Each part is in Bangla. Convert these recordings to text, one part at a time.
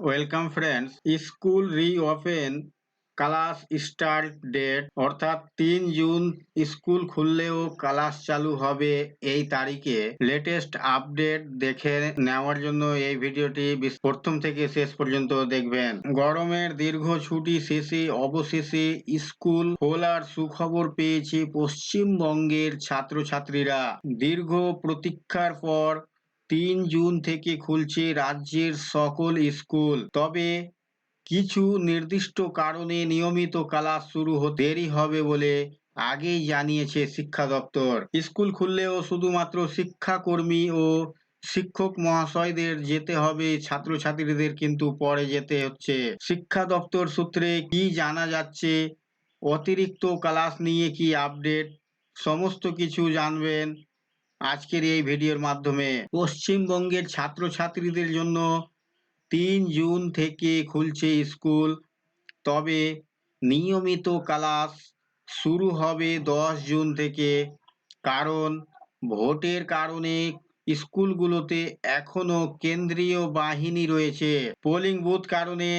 Welcome friends school reopen class start date অর্থাৎ তিন জুন স্কুল খুললেও ক্লাস চালু হবে এই তারিখে। লেটেস্ট আপডেট দেখে নেওয়ার জন্য এই ভিডিওটি প্রথম থেকে শেষ পর্যন্ত দেখবেন। গরমের দীর্ঘ ছুটি শেষে অবশেষে স্কুল খোলার সুখবর পেয়েছে পশ্চিমবঙ্গের ছাত্রছাত্রীরা। দীর্ঘ প্রতীক্ষার পর তিন জুন থেকে খুলছে রাজ্যের সকল স্কুল। তবে কিছু নির্দিষ্ট কারণে নিয়মিত ক্লাস শুরু হতে দেরি হবে বলে আগেই জানিয়েছে শিক্ষা দপ্তর। স্কুল খুললেও শুধুমাত্র শিক্ষাকর্মী ও শিক্ষক মহাশয়দের যেতে হবে, ছাত্রছাত্রীদের কিন্তু পরে যেতে হচ্ছে। শিক্ষা দপ্তর সূত্রে কি জানা যাচ্ছে, অতিরিক্ত ক্লাস নিয়ে কি আপডেট, সমস্ত কিছু জানবেন আজকের এই ভিডিওর মাধ্যমে পশ্চিমবঙ্গের ছাত্রছাত্রীদের জন্য তিন জুন থেকে খুলছে স্কুল। তবে নিয়মিত ক্লাস শুরু হবে দশ জুন থেকে, কারণ ভোটের কারণে স্কুলগুলোতে এখনও কেন্দ্রীয় বাহিনী রয়েছে। পোলিং বুথ কারণে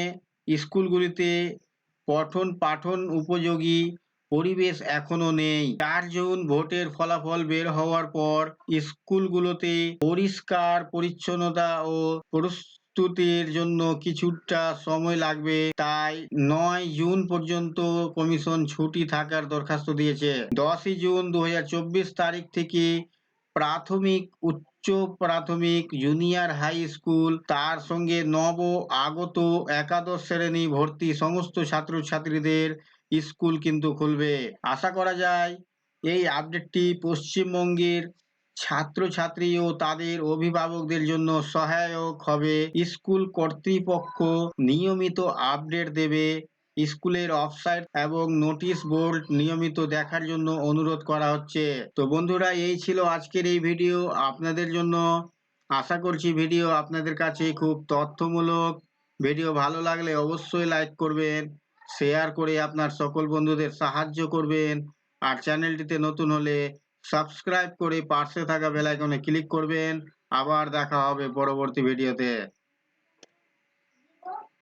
স্কুলগুলিতে পঠন পাঠন উপযোগী পরিবেশ এখনও নেই। চার জুন ভোটের ফলাফল বের হওয়ার পর স্কুলগুলোতে পরিষ্কার পরিচ্ছন্নতা ও প্রস্তুতির জন্য কিছুটা সময় লাগবে। তাই নয় জুন পর্যন্ত কমিশন ছুটি থাকার দরখাস্ত দিয়েছে। দশই জুন দু হাজার চব্বিশ তারিখ থেকে প্রাথমিক, উচ্চ প্রাথমিক, জুনিয়র হাই স্কুল, তার সঙ্গে নব আগত একাদশ শ্রেণি ভর্তি সমস্ত ছাত্রছাত্রীদের স্কুল কিন্তু খুলবে। আশা করা যায়, এই আপডেটটি পশ্চিমবঙ্গের ছাত্রছাত্রী ও তাদের অভিভাবকদের জন্য সহায়ক হবে। স্কুল কর্তৃপক্ষ নিয়মিত আপডেট দেবে। স্কুলের অফসাইট এবং নোটিশ বোর্ড নিয়মিত দেখার জন্য অনুরোধ করা হচ্ছে। তো বন্ধুরা, এই ছিল আজকের এই ভিডিও আপনাদের জন্য আশা করছি ভিডিও আপনাদের কাছে খুব তথ্যমূলক। ভিডিও ভালো লাগলে অবশ্যই লাইক করবেন। শেয়ার করে আপনার সকল বন্ধুদের সাহায্য করবেন। আর চ্যানেলটিতে নতুন হলে সাবস্ক্রাইব করে পাশে থাকা বেলাইকনে ক্লিক করবেন। আবার দেখা হবে পরবর্তী ভিডিওতে